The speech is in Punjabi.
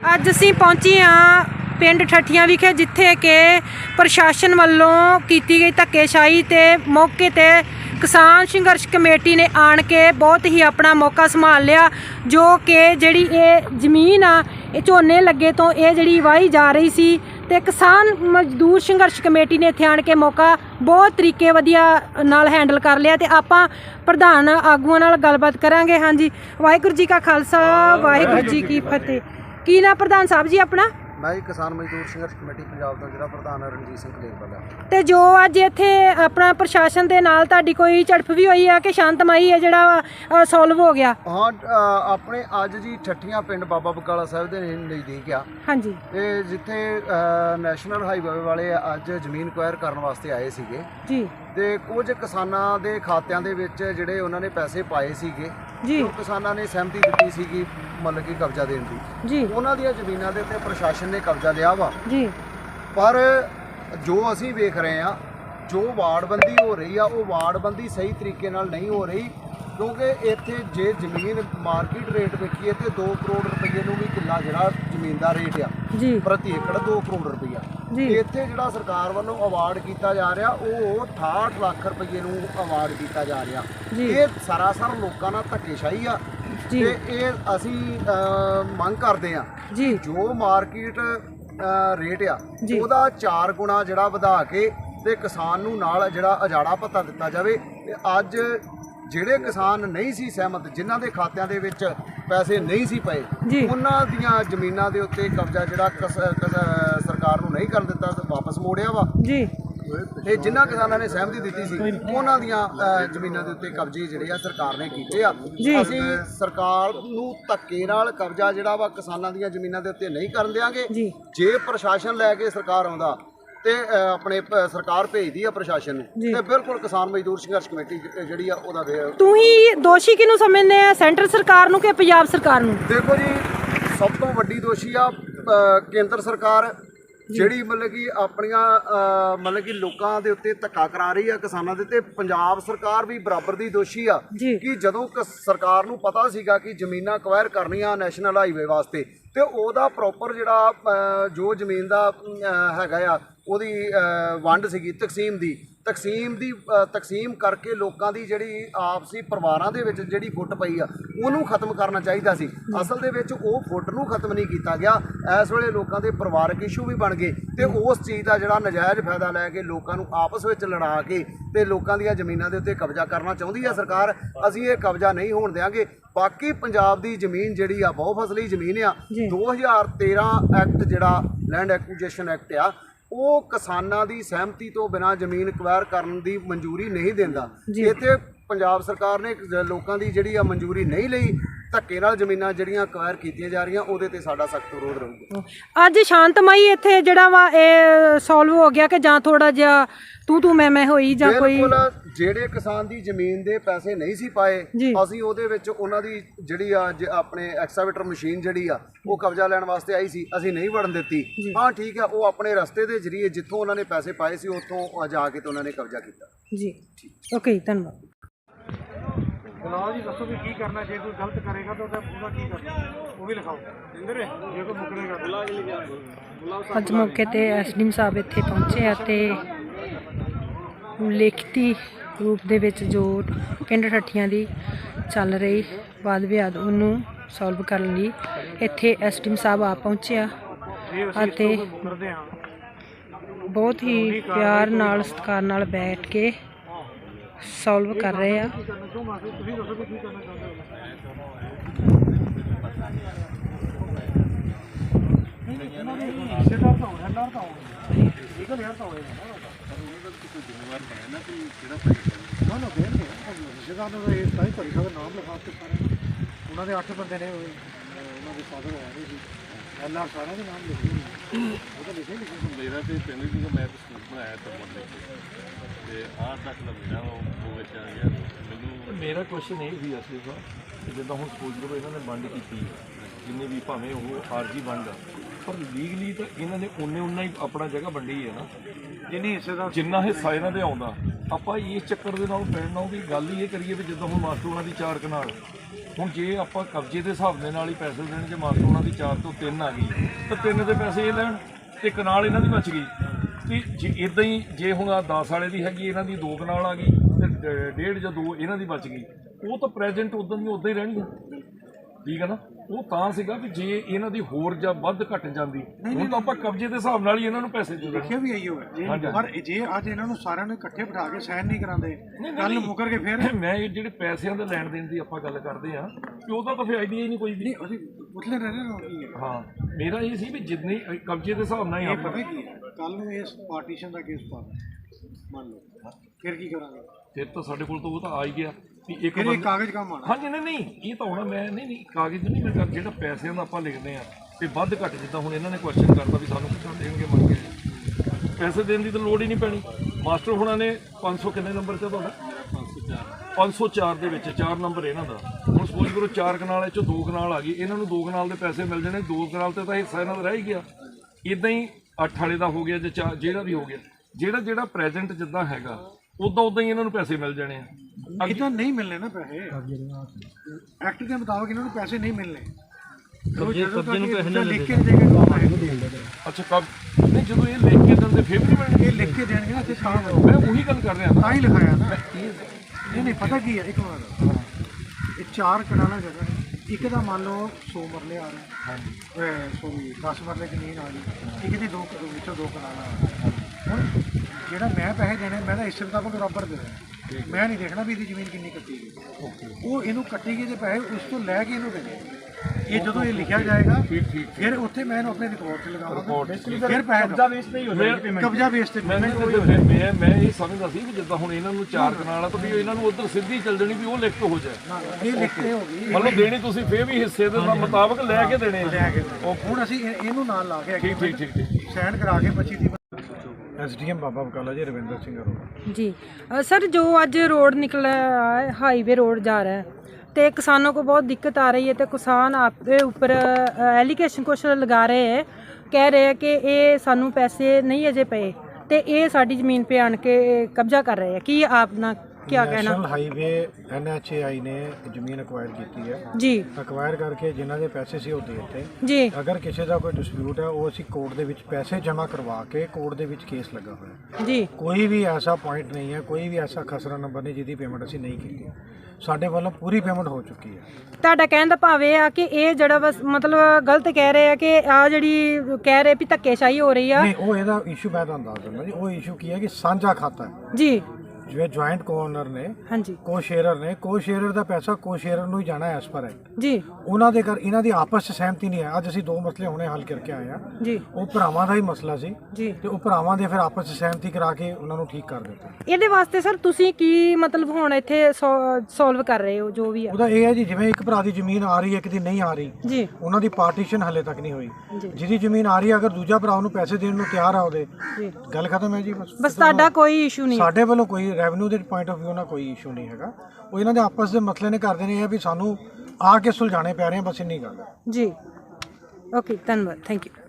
ਅੱਜ ਅਸੀਂ ਪਹੁੰਚੇ ਹਾਂ ਪਿੰਡ ਠੱਠੀਆਂ ਵਿਖੇ, ਜਿੱਥੇ ਕਿ ਪ੍ਰਸ਼ਾਸਨ ਵੱਲੋਂ ਕੀਤੀ ਗਈ ਧੱਕੇਸ਼ਾਹੀ ਤੇ ਮੌਕੇ ਤੇ ਕਿਸਾਨ ਸੰਘਰਸ਼ ਕਮੇਟੀ ਨੇ ਆਣ ਕੇ ਬਹੁਤ ਹੀ ਆਪਣਾ ਮੌਕਾ ਸੰਭਾਲ ਲਿਆ, ਜੋ ਕਿ ਜਿਹੜੀ ਇਹ ਜ਼ਮੀਨ ਆ, ਇਹ ਝੋਨੇ ਲੱਗੇ ਤੋਂ ਇਹ ਜਿਹੜੀ ਵਾਹੀ ਜਾ ਰਹੀ ਸੀ ਤੇ ਕਿਸਾਨ ਮਜ਼ਦੂਰ ਸੰਘਰਸ਼ ਕਮੇਟੀ ਨੇ ਇੱਥੇ ਆਣ ਕੇ ਮੌਕਾ ਬਹੁਤ ਤਰੀਕੇ ਵਧੀਆ ਨਾਲ ਹੈਂਡਲ ਕਰ ਲਿਆ ਤੇ ਆਪਾਂ ਪ੍ਰਧਾਨ ਆਗੂਆਂ ਨਾਲ ਗੱਲਬਾਤ ਕਰਾਂਗੇ। ਹਾਂਜੀ, ਵਾਹਿਗੁਰੂ ਜੀ ਕਾ ਖਾਲਸਾ, ਵਾਹਿਗੁਰੂ ਜੀ ਕੀ ਫਤਿਹ। ਕੀ ਨਾ ਪ੍ਰਧਾਨ ਸਾਹਿਬ ਜੀ ਆਪਣਾ? ਮੈਂ ਜੀ ਕਿਸਾਨ ਮਜ਼ਦੂਰ ਸੰਘਰਸ਼ ਕਮੇਟੀ ਪੰਜਾਬ ਦਾ ਜਿਹੜਾ ਪ੍ਰਧਾਨ ਹੈ ਰਣਜੀਤ ਸਿੰਘ ਕਲੇਰਵਾਲਾ ਤੇ ਜੋ ਅੱਜ ਇੱਥੇ ਆਪਣਾ ਪ੍ਰਸ਼ਾਸਨ ਦੇ ਨਾਲ ਤੁਹਾਡੀ ਕੋਈ ਝੜਪ ਵੀ ਹੋਈ ਆ ਕਿ ਸ਼ਾਂਤਮਈ ਹੈ ਜਿਹੜਾ ਸੋਲਵ ਹੋ ਗਿਆ? ਹਾਂ ਅ, ਆਪਣੇ ਅੱਜ ਜੀ ਠੱਠੀਆਂ ਪਿੰਡ ਬਾਬਾ ਬਕਾਲਾ ਸਾਹਿਬ ਦੇ ਨਜ਼ਦੀਕ ਆ। ਹਾਂਜੀ। ਤੇ ਜਿੱਥੇ ਅ, ਨੈਸ਼ਨਲ ਹਾਈਵੇ ਵਾਲੇ ਅੱਜ ਜ਼ਮੀਨ ਕੁਆਇਰ ਕਰਨ ਵਾਸਤੇ ਆਏ ਸੀਗੇ। ਜੀ। ਤੇ ਕੁਝ ਕਿਸਾਨਾਂ ਦੇ ਖਾਤਿਆਂ ਦੇ ਵਿੱਚ ਜਿਹੜੇ ਉਹਨਾਂ ਨੇ ਪੈਸੇ ਪਾਏ ਸੀਗੇ। ਜੀ। ਉਹ ਕਿਸਾਨਾਂ ਨੇ ਸਹਿਮਤੀ ਦਿੱਤੀ ਸੀਗੀ ਮਤਲਬ ਕਿ ਕਬਜ਼ਾ ਦੇਣ ਦੀ। ਜੀ। ਉਹਨਾਂ ਦੀਆਂ ਜ਼ਮੀਨਾਂ ਦੇ ਉੱਤੇ ਪ੍ਰਸ਼ਾਸਨ ਨੇ ਕਬਜ਼ਾ ਲਿਆ ਵਾ। ਜੀ। ਪਰ ਜੋ ਅਸੀਂ ਵੇਖ ਰਹੇ ਆ ਜੋ ਵਾਰਡਬੰਦੀ ਹੋ ਰਹੀ ਆ ਉਹ ਵਾਰਡਬੰਦੀ ਸਹੀ ਤਰੀਕੇ ਨਾਲ ਨਹੀਂ ਹੋ ਰਹੀ ਕਿਉਂਕਿ ਇੱਥੇ ਜੇ ਜ਼ਮੀਨ ਮਾਰਕੀਟ ਰੇਟ ਵੇਖੀਏ ਤੇ 2 ਕਰੋੜ ਰੁਪਏ ਨੂੰ ਵੀ ਕਿੱਲਾ ਜਿਹੜਾ ਜ਼ਮੀਨ ਦਾ ਰੇਟ ਆ। ਜੀ। ਪ੍ਰਤੀ ਏਕੜ 2 ਕਰੋੜ ਜੀ। ਇੱਥੇ ਜਿਹੜਾ ਸਰਕਾਰ ਵੱਲੋਂ ਅਵਾਰਡ ਕੀਤਾ ਜਾ ਰਿਹਾ ਉਹ 68 ਲੱਖ ਰੁਪਏ ਨੂੰ ਅਵਾਰਡ ਕੀਤਾ ਜਾ ਰਿਹਾ। ਇਹ ਸਰਾਸਰ ਲੋਕਾਂ ਨਾਲ ਧੱਕੇਸ਼ਾਹੀ ਆ। ਤੇ ਇਹ ਅਸੀਂ ਮੰਗ ਕਰਦੇ ਆ ਜੀ ਜੋ ਮਾਰਕੀਟ ਰੇਟ ਆ। ਉਹਦਾ 4 ਗੁਣਾ ਜਿਹੜਾ ਵਧਾ ਕੇ ਤੇ ਕਿਸਾਨ ਨੂੰ ਨਾਲ ਜਿਹੜਾ ਅਜਾੜਾ ਭੱਤਾ ਦਿੱਤਾ ਜਾਵੇ ਤੇ ਅੱਜ ਜਿਹੜੇ ਕਿਸਾਨ ਨਹੀਂ ਸੀ ਸਹਿਮਤ ਜਿਨ੍ਹਾਂ ਦੇ ਖਾਤਿਆਂ ਦੇ ਵਿੱਚ ਪੈਸੇ ਨਹੀਂ ਸੀ ਪਏ। ਉਹਨਾਂ ਦੀਆਂ ਜ਼ਮੀਨਾਂ ਦੇ ਉੱਤੇ ਕਬਜ਼ਾ ਜਿਹੜਾ ਨਹੀਂ ਕਰਨ ਦਿੱਤਾ ਤੇ ਵਾਪਸ ਮੋੜਿਆ ਵਾ ਜੀ ਤੇ ਜਿਨ੍ਹਾਂ ਕਿਸਾਨਾਂ ਨੇ ਸਹਿਮਤੀ ਦਿੱਤੀ ਸੀ ਉਹਨਾਂ ਦੀਆਂ ਅ, ਜ਼ਮੀਨਾਂ ਦੇ ਉੱਤੇ ਕਬਜ਼ੇ ਜਿਹੜੇ ਆ ਸਰਕਾਰ ਨੇ ਕੀਤੇ ਆ ਜੀ। ਅਸੀਂ ਸਰਕਾਰ ਨੂੰ ਧੱਕੇ ਨਾਲ ਕਬਜ਼ਾ ਜਿਹੜਾ ਵਾ ਕਿਸਾਨਾਂ ਦੀਆਂ ਜ਼ਮੀਨਾਂ ਦੇ ਉੱਤੇ ਨਹੀਂ ਕਰਨ ਦੇਵਾਂਗੇ ਜੀ। ਜੇ ਪ੍ਰਸ਼ਾਸਨ ਲੈ ਕੇ ਸਰਕਾਰ ਆਉਂਦਾ ਤੇ ਅ, ਆਪਣੇ ਪ- ਸਰਕਾਰ ਭੇਜਦੀ ਆ ਪ੍ਰਸ਼ਾਸਨ ਨੂੰ ਜੀ। ਤੇ ਬਿਲਕੁਲ ਕਿਸਾਨ ਮਜ਼ਦੂਰ ਸੰਘਰਸ਼ ਕਮੇਟੀ ਜ- ਜਿਹੜੀ ਆ ਉਹਦਾ ਵੇ- ਤੂੰ ਹੀ ਦੋਸ਼ੀ ਕਿਹਨੂੰ ਸਮਝਦੇ ਆ ਸੈਂਟਰ ਸਰਕਾਰ ਨੂੰ ਕਿ ਪੰਜਾਬ ਸਰਕਾਰ ਨੂੰ ਦੇਖੋ ਜੀ ਸਭ ਤੋਂ ਵੱਡੀ ਦੋਸ਼ੀ ਆ ਅ, ਕੇਂਦਰ ਸਰਕਾਰ ਜਿਹੜੀ ਮਤਲਬ ਕਿ ਆਪਣੀਆਂ ਮਤਲਬ ਕਿ ਲੋਕਾਂ ਦੇ ਉੱਤੇ ਧੱਕਾ ਕਰਾ ਰਹੀ ਆ ਕਿਸਾਨਾਂ ਦੇ ਤੇ ਪੰਜਾਬ ਸਰਕਾਰ ਵੀ ਬਰਾਬਰ ਦੀ ਦੋਸ਼ੀ ਆ ਜੀ। ਕਿ ਜਦੋਂ ਕ- ਸਰਕਾਰ ਨੂੰ ਪਤਾ ਸੀਗਾ ਕਿ ਜ਼ਮੀਨਾਂ ਅਕਵਾਇਰ ਕਰਨੀਆਂ ਨੈਸ਼ਨਲ ਹਾਈਵੇ ਵਾਸਤੇ ਤੇ ਉਹਦਾ ਪ੍ਰੋਪਰ ਜਿਹੜਾ ਜੋ ਜ਼ਮੀਨ ਦਾ ਹੈਗਾ ਆ ਉਹਦੀ ਵੰਡ ਸੀਗੀ ਤਕਸੀਮ ਦੀ ਤਕਸੀਮ ਦੀ ਤਕਸੀਮ ਕਰਕੇ ਲੋਕਾਂ ਦੀ ਜਿਹੜੀ ਆਪਸੀ ਪਰਿਵਾਰਾਂ ਦੇ ਵਿੱਚ ਜਿਹੜੀ ਫੁੱਟ ਪਈ ਆ ਉਹਨੂੰ ਖਤਮ ਕਰਨਾ ਚਾਹੀਦਾ ਸੀ। ਅਸਲ ਦੇ ਵਿੱਚ ਉਹ ਫੁੱਟ ਨੂੰ ਖਤਮ ਨਹੀਂ ਕੀਤਾ ਗਿਆ। ਇਸ ਵੇਲੇ ਲੋਕਾਂ ਦੇ ਪਰਿਵਾਰਕ ਇਸ਼ੂ ਵੀ ਬਣ ਗਏ ਤੇ ਉਸ ਚੀਜ਼ ਦਾ ਜਿਹੜਾ ਨਜਾਇਜ਼ ਫਾਇਦਾ ਲੈ ਕੇ ਲੋਕਾਂ ਨੂੰ ਆਪਸ ਵਿੱਚ ਲੜਾ ਕੇ ਤੇ ਲੋਕਾਂ ਦੀਆਂ ਜ਼ਮੀਨਾਂ ਦੇ ਉੱਤੇ ਕਬਜ਼ਾ ਕਰਨਾ ਚਾਹੁੰਦੀ ਆ ਸਰਕਾਰ ਅਸੀਂ ਇਹ ਕਬਜ਼ਾ ਨਹੀਂ ਹੋਣ ਦੇਵਾਂਗੇ ਬਾਕੀ ਪੰਜਾਬ ਦੀ ਜ਼ਮੀਨ ਜਿਹੜੀ ਆ ਬਹੁ ਫਸਲੀ ਜ਼ਮੀਨ ਆ ਜੀ। 2013 ਐਕਟ ਜਿਹੜਾ ਲੈਂਡ ਐਕੁਜੀਸ਼ਨ ਐਕਟ ਆ ਉਹ ਕਿਸਾਨਾਂ ਦੀ ਸਹਿਮਤੀ ਤੋਂ ਬਿਨਾਂ ਜ਼ਮੀਨ ਅਕਵਾਇਰ ਕਰਨ ਦੀ ਮਨਜ਼ੂਰੀ ਨਹੀਂ ਦਿੰਦਾ। ਇੱਥੇ ਪੰਜਾਬ ਸਰਕਾਰ ਨੇ ਲੋਕਾਂ ਦੀ ਜਿਹੜੀ ਆ ਮਨਜ਼ੂਰੀ ਨਹੀਂ ਲਈ ਧੱਕੇ ਨਾਲ ਜ਼ਮੀਨਾਂ ਜਿਹੜੀਆਂ ਅਕਵਾਇਰ ਕੀਤੀਆਂ ਜਾ ਰਹੀਆਂ ਉਹਦੇ ਤੇ ਸਾਡਾ ਸਖਤ ਵਿਰੋਧ ਰਹੂਗਾ। ਅੱਜ ਸ਼ਾਂਤਮਈ ਇੱਥੇ ਜਿਹੜਾ ਵਾ ਇਹ ਸੋਲਵ ਹੋ ਗਿਆ ਕਿ ਜਾਂ ਥੋੜਾ ਜਿਹਾ ਤੂੰ ਤੂੰ ਮੈਂ ਮੈਂ ਹੋਈ ਜਾਂ ਕੋਈ ਜਿਹੜੇ ਕਿਸਾਨ ਦੀ ਜ਼ਮੀਨ ਦੇ ਪੈਸੇ ਨਹੀਂ ਸੀ ਪਾਏ। ਅਸੀਂ ਉਹਦੇ ਵਿੱਚ ਉਹਨਾਂ ਦੀ ਜਿਹੜੀ ਆ ਆਪਣੇ ਐਕਸਕਾਵੇਟਰ ਮਸ਼ੀਨ ਜਿਹੜੀ ਆ ਉਹ ਕਬਜ਼ਾ ਲੈਣ ਵਾਸਤੇ ਆਈ ਸੀ ਅਸੀਂ ਨਹੀਂ ਵੜਨ ਦਿੱਤੀ। ਹਾਂ ਠੀਕ ਆ ਉਹ ਆਪਣੇ ਰਸਤੇ ਦੇ ਜ਼ਰੀਏ ਜਿੱਥੋਂ ਉਹਨਾਂ ਨੇ ਪੈਸੇ ਪਾਏ ਸੀ ਉੱਥੋਂ ਜਾ ਕੇ ਤੇ ਉਹਨਾਂ ਨੇ ਕਬਜ਼ਾ ਕੀਤਾ। ਜੀ। ਓਕੇ ਧੰਨਵਾਦ। ਗੁਲਾਬ ਜੀ ਦੱਸੋ ਵੀ ਕੀ ਕਰਨਾ ਜੇ ਕੋਈ ਗਲਤ ਕਰੇਗਾ ਤਾਂ ਉਹਦਾ ਉਹਦਾ ਕੀ ਕਰਨਾ? ਉਹ ਵੀ ਲਿਖਾਓ। ਇੰਦਰ ਜੇ ਕੋਈ ਮੁਕਰੇਗਾ ਗੁਲਾਬ ਜੀ ਲਿਖਿਆ ਗੁਲਾਬ ਅੱਜ ਮੌਕੇ ਤੇ ਐਸਡੀਐਮ ਸਾਹਿਬ ਇੱਥੇ ਪਹੁੰਚੇ ਆ ਤੇ ਲਿਖਤੀ ਰੂਪ ਦੇ ਵਿੱਚ ਜੋ ਪਿੰਡ ਠੱਠੀਆਂ ਦੀ ਚੱਲ ਰਹੀ ਵਾਦ ਵਿਵਾਦ ਉਹਨੂੰ ਸੋਲਵ ਕਰਨ ਲਈ ਇੱਥੇ ਐਸਡੀਐਮ ਸਾਹਿਬ ਆ ਪਹੁੰਚਿਆ ਅਤੇ ਬਹੁਤ ਹੀ ਪਿਆਰ ਨਾਲ ਸਤਿਕਾਰ ਨਾਲ ਬੈਠ ਕੇ ਸੋਲਵ ਕਰ ਰਹੇ ਆ ਉਹਨਾਂ ਦੇ 8 ਬੰਦੇ ਨੇ ਉਹਨਾਂ ਦੇ ਫਾਦਰ ਹੋਏ ਸੀ ਐਲਆਰ ਸਾਰਿਆਂ ਦੇ ਨਾਮ ਲਿਖੇ ਹੋਏ। ਉਹ ਤਾਂ ਲਿਖੇ ਲਿਖੇ ਹੁੰਦੇ ਮੇਰਾ ਤੇ ਪਿੰਡ ਦੀ ਮੈਂ ਸਕੂਲ ਬਣਾਇਆ ਤਾਂ ਮੁੰਡੇ ਤੇ ਆਹ ਤੱਕ ਦਾ ਮੇਰਾ ਉਹ ਵਿੱਚ ਆ ਗਿਆ। ਮੈਨੂੰ ਮੇਰਾ ਕੁਐਸਚਨ ਇਹ ਸੀ ਅਸਲੀ ਦਾ ਕਿ ਜਦੋਂ ਹੁਣ ਸਕੂਲ ਜਦੋਂ ਇਹਨਾਂ ਨੇ ਵੰਡ ਕੀਤੀ ਜਿੰਨੇ ਵੀ ਭਾਵੇਂ ਉਹ ਆਰਜੀ ਵੰਡ ਪਰ ਲੀਗਲੀ ਤਾਂ ਇਹਨਾਂ ਨੇ ਉਹਨੇ ਉਹਨਾਂ ਹੀ ਆਪਣਾ ਜਗ੍ਹਾ ਵੰਡੀ ਹੈ ਨਾ। ਜਿੰਨੀ ਹਿੱਸੇਦਾਰ ਜਿੰਨਾ ਹਿੱਸਾ ਇਹਨਾਂ ਦੇ ਆਉਂਦਾ। ਆਪਾਂ ਇਸ ਚੱਕਰ ਦੇ ਨਾਲ ਪੈਣ ਨਾਲ ਵੀ ਗੱਲ ਹੀ ਇਹ ਕਰੀਏ ਵੀ ਜਦੋਂ ਹੁਣ ਮਾਸਟਰ ਉਹਨਾਂ ਦੀ ਚਾਰ ਕਨਾਲ। ਹੁਣ ਜੇ ਆਪਾਂ ਕਬਜ਼ੇ ਦੇ ਹਿਸਾਬ ਦੇ ਨਾਲ ਹੀ ਪੈਸੇ ਦੇਣ ਜੇ ਮਾਸਟਰ ਉਹਨਾਂ ਦੀ 4 ਤੋਂ 3 ਆ ਗਈ, ਤਾਂ 3 ਦੇ ਪੈਸੇ ਇਹ ਲੈਣ, ਤੇ ਕਨਾਲ ਇਹਨਾਂ ਦੀ ਬਚ ਗਈ। ਤੇ ਜੇ ਇਦਾਂ ਹੀ, ਜੇ ਹੁਣ ਆ 10 ਵਾਲੇ ਦੀ ਹੈਗੀ, ਇਹਨਾਂ ਦੀ ਦੋ ਕਨਾਲ ਆ ਗਈ, ਤੇ ਡੇਢ ਜਾਂ ਦੋ ਇਹਨਾਂ ਦੀ ਬਚ ਗਈ, ਉਹ ਤਾਂ ਪ੍ਰੈਜ਼ੈਂਟ ਉਦੋਂ ਦੀ ਉਦਾਂ ਹੀ ਰਹਿਣਗੇ ਠੀਕ ਹੈ ਨਾ? ਉਹ ਤਾਂ ਸੀਗਾ ਵੀ ਜੇ ਇਹਨਾਂ ਦੀ ਹੋਰ ਜਾਂ ਵੱਧ ਘਟ ਜਾਂਦੀ ਹੁਣ ਤਾਂ ਆਪਾਂ ਕਬਜ਼ੇ ਦੇ ਹਿਸਾਬ ਨਾਲ ਹੀ ਇਹਨਾਂ ਨੂੰ ਪੈਸੇ ਦੇ ਲਿਖਿਆ ਵੀ ਆਈ ਹੋਇਆ। ਪਰ ਜੇ ਅੱਜ ਇਹਨਾਂ ਨੂੰ ਸਾਰਿਆਂ ਨੂੰ ਇਕੱਠੇ ਬਿਠਾ ਕੇ ਸਾਈਨ ਨਹੀਂ ਕਰਾਉਂਦੇ ਕੱਲ ਮੁਕਰ ਕੇ ਫਿਰ ਮੈਂ ਇਹ ਜਿਹੜੇ ਪੈਸਿਆਂ ਦੇ ਲੈਣ ਦੇਣ ਦੀ ਆਪਾਂ ਗੱਲ ਕਰਦੇ ਆ ਕਿ ਉਹਦਾ ਤਾਂ ਫਿਰ ਆਈਡੀਆ ਹੀ ਨਹੀਂ ਕੋਈ ਵੀ। ਅਸੀਂ ਉਤਲੇ ਰਹਿ ਰਹੇ ਹੈ ਹਾਂ। ਮੇਰਾ ਇਹ ਸੀ ਵੀ ਜਿੰਨੀ ਕਬਜ਼ੇ ਦੇ ਹਿਸਾਬ ਨਾਲ ਹੀ ਆਪਾਂ ਹੈ ਕੱਲ ਨੂੰ ਇਸ ਪਾਰਟੀਸ਼ਨ ਦਾ ਕੇਸ ਪਾ ਮੰਨ ਲਓ। ਫਿਰ ਕੀ ਕਰਾਂਗੇ? ਫਿਰ ਤਾਂ ਸਾਡੇ ਕੋਲ ਤਾਂ ਉਹ ਤਾਂ ਆ ਹੀ ਗਿਆ। ਵੀ ਇੱਕ ਫਿਰ ਇਹ ਬੰਦਾ ਕਾਗਜ਼ ਕੰਮ ਆਣਾ ਹਾਂਜੀ ਨਹੀਂ ਨਹੀਂ ਇਹ ਤਾਂ ਹੁਣ ਮੈਂ ਨਹੀਂ ਨਹੀਂ ਕਾਗਜ਼ ਨਹੀਂ ਮੈਂ ਕਰ- ਜਿਹੜਾ ਪੈਸਿਆਂ ਦਾ ਆਪਾਂ ਲਿਖਦੇ ਆ ਤੇ ਵੱਧ ਘੱਟ ਜਿੱਦਾਂ ਹੁਣ ਇਹਨਾਂ ਨੇ ਕੁਐਸਚਨ ਕਰਤਾ ਵੀ ਸਾਨੂੰ ਕਿੱਥੋਂ ਦੇਣਗੇ ਮੰਗ ਕੇ। ਪੈਸੇ ਦੇਣ ਦੀ ਤਾਂ ਲੋੜ ਹੀ ਨਹੀਂ ਪੈਣੀ। ਮਾਸਟਰ ਹੁਣਾਂ ਨੇ 500 ਕਿੰਨੇ ਨੰਬਰ ਤੇ ਤੁਹਾਡਾ? 504 504 ਦੇ ਵਿੱਚ 4 ਨੰਬਰ ਇਹਨਾਂ ਦਾ। ਹੁਣ ਸਪੋਜ਼ ਕਰੋ 4 ਕਨਾਲ ਚੋਂ 2 ਕਨਾਲ ਆ ਗਈ ਇਹਨਾਂ ਨੂੰ 2 ਕਨਾਲ ਦੇ ਪੈਸੇ ਮਿਲ ਜਾਣੇ 2 ਕਨਾਲ ਤੇ ਤਾਂ ਹਿੱਸਾ ਇਹਨਾਂ ਦਾ ਰਹਿ ਹੀ ਗਿਆ। ਇਦਾਂ ਹੀ 8 ਵਾਲੇ ਦਾ ਹੋ ਗਿਆ ਜਾਂ ਚਾ- ਜਿਹੜਾ ਵੀ ਹੋ ਗਿਆ। ਜਿਹੜਾ ਜਿਹੜਾ ਪ੍ਰੈਜ਼ੈਂਟ ਜਿੱਦਾਂ ਹੈਗਾ ਉਦਾਂ ਉਦਾਂ ਹੀ ਇਹਨਾਂ ਨੂੰ ਪੈਸੇ ਮਿਲ ਜਾਣੇ ਆ। ਇਦਾਂ ਨਹੀਂ ਮਿਲਨੇ ਨਾ ਪੈਸੇ। ਐਕਟ ਦੇ ਮੁਤਾਬਕ ਇਹਨਾਂ ਨੂੰ ਪੈਸੇ ਨਹੀਂ ਮਿਲਨੇ ਕਬਜੇ ਨੂੰ ਪੈਸੇ ਨਹੀਂ ਲਿਖ ਕੇ ਦੇਗੇ ਦੋ ਪੈਸੇ ਅੱਛਾ ਕਬ ਨਹੀਂ ਜਦੋਂ ਇਹ ਲਿਖ ਕੇ ਦਿੰਦੇ ਫਿਰ ਵੀ ਨਹੀਂ ਮਿਲਣਗੇ ਇਹ ਲਿਖ ਕੇ ਦੇਣਗੇ ਨਾ ਤੇ ਤਾਂ ਮੈਂ ਉਹੀ ਗੱਲ ਕਰ ਰਿਹਾ ਤਾਂ ਹੀ ਲਿਖਾਇਆ ਨਾ। ਨਹੀਂ ਨਹੀਂ ਪਤਾ ਕੀ ਹੈ? ਇੱਕ ਮਿੰਟ ਇਹ ਚਾਰ ਕਨਾਲਾਂ ਜਗ੍ਹਾ ਨੇ। ਇੱਕ ਦਾ ਮੰਨ ਲਓ 100 ਮਰਲੇ ਆ ਰਹੇ। ਹਾਂਜੀ। ਸੋਰੀ 10 ਮਰਲੇ ਜ਼ਮੀਨ ਆ ਗਈ ਇੱਕ ਦੀ ਦੋ ਕ- ਵਿੱਚੋਂ ਦੋ ਕਨਾਲਾਂ ਆ ਰਹੀਆਂ। ਹੁਣ ਜਿਹੜਾ ਮੈਂ ਪੈਸੇ ਦੇਣੇ ਮੈਂ ਤਾਂ ਇਸੇ ਮੁਤਾਬਕ ਬਰਾਬਰ ਦੇ ਦੇਣੇ ਮੈਂ ਨਹੀਂ ਦੇਖਣਾ ਵੀ ਇਹਦੀ ਜ਼ਮੀਨ ਕਿੰਨੀ ਕੱਟੀ ਗਈ ਉਹ ਇਹਨੂੰ ਕੱਟੀ ਗਈ ਦੇ ਪੈਸੇ ਉਸ ਤੋਂ ਲੈ ਕੇ ਇਹਨੂੰ ਦੇਣੇ ਇਹ ਜਦੋਂ ਇਹ ਲਿਖਿਆ ਜਾਏਗਾ ਫਿਰ ਉੱਥੇ ਮੈਂ ਇਹਨੂੰ ਆਪਣੇ ਰਿਕਾਰਡ 'ਚ ਲਗਾਵਾਂਗਾ। ਫਿਰ ਪੈਸੇ ਕਬਜ਼ਾ ਵੇਸ ਤੇ ਹੀ ਜਾਏਗਾ ਕਬਜ਼ਾ ਵੇਸ ਤੇ ਮੈਂ ਮੈਂ ਮੈਂ ਮੈਂ ਇਹ ਸਮਝਦਾ ਸੀ ਵੀ ਜਿੱਦਾਂ ਹੁਣ ਇਹਨਾਂ ਨੂੰ ਚਾਰ ਕਨਾਲਾਂ ਤੋਂ ਵੀ ਇਹਨਾਂ ਨੂੰ ਉਧਰ ਸਿੱਧੀ ਚੱਲ ਜਾਣੀ ਵੀ ਉਹ ਲਿਖਤ ਹੋ ਜਾਏ। ਇਹ ਲਿਖਤੇ ਹੋ ਗਈ। ਮਤਲਬ ਦੇਣੀ ਤੁਸੀਂ ਫੇਰ ਵੀ ਹਿੱਸੇ ਦੇ ਮੁਤਾਬਕ ਲੈ ਕੇ ਦੇਣੇ ਉਹ ਹੁਣ ਅਸੀਂ ਇਹ- ਇਹਨੂੰ ਨਾਲ ਲਾ ਕੇ ਠੀਕ ਠੀਕ ਠੀਕ ਸਾਈਨ ਕਰਾ ਕੇ 25 ਦੀ ਐਸਡੀਐਮ ਬਾਬਾ ਬਕਾਲਾ ਜੀ ਰਵਿੰਦਰ ਸਿੰਘ ਅਰੋੜਾ जी अ, सर जो आज रोड निकला है हाईवे रोड जा रहा है तो किसानों को बहुत दिक्कत आ रही है तो किसान आपके ऊपर एलिगेशन कुछ लगा रहे हैं ਕਹਿ ਰਹੇ ਹੈ ਕਿ ਇਹ ਸਾਨੂੰ ਪੈਸੇ ਨਹੀਂ ਅਜੇ ਪਏ ਤੇ ਇਹ ਸਾਡੀ ਜ਼ਮੀਨ पे ਆਣ ਕੇ ਕਬਜ਼ਾ ਕਰ ਰਹੇ ਹੈ ਕੀ ਆਪਣਾ ਕੀ ਕਹਿਣਾ? ਨੈਸ਼ਨਲ ਹਾਈਵੇ ਐਨਐਚਏਆਈ ਨੇ ਜ਼ਮੀਨ ਅਕਵਾਇਰ ਕੀਤੀ ਹੈ। ਜੀ। ਅਕਵਾਇਰ ਕਰਕੇ ਜਿਨ੍ਹਾਂ ਦੇ ਪੈਸੇ ਸੀ ਉਹ ਦੇ ਦਿੱਤੇ। ਜੀ। ਅਗਰ ਕਿਸੇ ਦਾ ਕੋਈ ਡਿਸਪਿਊਟ ਹੈ ਉਹ ਅਸੀਂ ਕੋਰਟ ਦੇ ਵਿੱਚ ਪੈਸੇ ਜਮ੍ਹਾਂ ਕਰਵਾ ਕੇ ਕੋਰਟ ਦੇ ਵਿੱਚ ਕੇਸ ਲੱਗਾ ਹੋਇਆ। ਜੀ। ਕੋਈ ਵੀ ਐਸਾ ਪੁਆਇੰਟ ਨਹੀਂ ਹੈ ਕੋਈ ਵੀ ਐਸਾ ਖਸਰਾ ਨੰਬਰ ਨਹੀਂ ਜਿਹਦੀ ਪੇਮੈਂਟ ਅਸੀਂ ਨਹੀਂ ਕੀਤੀ। ਸਾਡੇ ਵੱਲੋਂ ਪੂਰੀ ਪੇਮੈਂਟ ਹੋ ਚੁੱਕੀ ਹੈ। ਤੁਹਾਡਾ ਕਹਿਣ ਦਾ ਭਾਵ ਇਹ ਆ ਕਿ ਇਹ ਜਿਹੜਾ ਬਸ ਮਤਲਬ ਗਲਤ ਕਹਿ ਰਹੇ ਆ ਕਿ ਆ ਜਿਹੜੀ ਕਹਿ ਰਹੇ ਵੀ ਧੱਕੇਸ਼ਾਹੀ ਹੋ ਰਹੀ ਆ। ਨਹੀਂ ਉਹ ਇਹਦਾ ਇਸ਼ੂ ਮੈਂ ਤੁਹਾਨੂੰ ਦੱਸ ਦਿੰਦਾ ਜੀ। ਉਹ ਇਸ਼ੂ ਕੀ ਹੈ ਕਿ ਸਾਂਝਾ ਖਾਤਾ ਹੈ। ਜੀ। ਜਿਵੇਂ ਜੁਆਇੰਟ ਕੋਓਨਰ ਨੇ ਹਾਂਜੀ। ਕੋ ਸ਼ੇਅਰਰ ਨੇ ਕੋ ਸ਼ੇਅਰਰ ਦਾ ਪੈਸਾ ਕੋ ਸ਼ੇਅਰਰ ਨੂੰ ਹੀ ਜਾਣਾ ਐਸ ਪਰ ਐਕਟ ਜੀ। ਉਹਨਾਂ ਦੇ ਕਰ ਇਹਨਾਂ ਦੀ ਆਪਸ 'ਚ ਸਹਿਮਤੀ ਨਹੀਂ ਹੈ। ਅੱਜ ਅਸੀਂ ਦੋ ਮਸਲੇ ਹੁਣੇ ਹੱਲ ਕਰਕੇ ਆਏ ਆ ਜੀ। ਉਹ ਭਰਾਵਾਂ ਦਾ ਹੀ ਮਸਲਾ ਸੀ। ਜੀ। ਤੇ ਉਹ ਭਰਾਵਾਂ ਦੇ ਫਿਰ ਆਪਸ 'ਚ ਸਹਿਮਤੀ ਕਰਾ ਕੇ ਉਹਨਾਂ ਨੂੰ ਠੀਕ ਕਰ ਦਿੱਤਾ। ਇਹਦੇ ਵਾਸਤੇ ਸਰ ਤੁਸੀਂ ਕੀ ਮਤਲਬ ਹੁਣ ਇੱਥੇ ਸੋਲਵ ਕਰ ਰਹੇ ਹੋ ਜੋ ਵੀ ਆ ਉਹਦਾ ਇਹ ਹੈ ਜੀ ਜਿਵੇਂ ਇੱਕ ਭਰਾ ਦੀ ਜ਼ਮੀਨ ਆ ਰਹੀ ਹੈ ਦੀ ਨਹੀਂ ਆ ਰਹੀ। ਜੀ। ਉਹਨਾਂ ਦੀ ਪਾਰਟੀਸ਼ਨ ਹਲੇ ਤੱਕ ਨਹੀਂ ਹੋਈ। ਜਿਹਦੀ ਜ਼ਮੀਨ ਆ ਰਹੀ ਹੈ ਅਗਰ ਦੂਜਾ ਭਰਾ ਉਹਨੂੰ ਪੈਸੇ ਦੇਣ ਨੂੰ ਤਿਆਰ ਆ ਉਹਦੇ। ਜੀ। ਗੱਲ ਖਤਮ ਹੈ ਜੀ ਬਸ। ਬਸ ਤੁਹਾਡਾ ਕੋਈ ਇਸ਼ੂ ਨਹੀਂ ਸਾਡੇ ਵੱਲੋਂ ਕੋਈ ਰੈਵਨਿਊ ਦੇ ਪੁਆਇੰਟ ਆਫ View ਨਾਲ ਕੋਈ ਇਸ਼ੂ ਨਹੀਂ ਹੈਗਾ। ਉਹ ਇਹਨਾਂ ਦੇ ਆਪਸ ਦੇ ਮਸਲੇ ਨੇ ਕਰਦੇ ਨੇ ਇਹ ਹੈ ਵੀ ਸਾਨੂੰ ਆ ਕੇ ਸੁਲਝਾਣੇ ਪੈ ਰਹੇ ਆ, ਬਸ ਇੰਨੀ ਗੱਲ ਹੈ। ਜੀ। ਓਕੇ ਧੰਨਵਾਦ। Thank you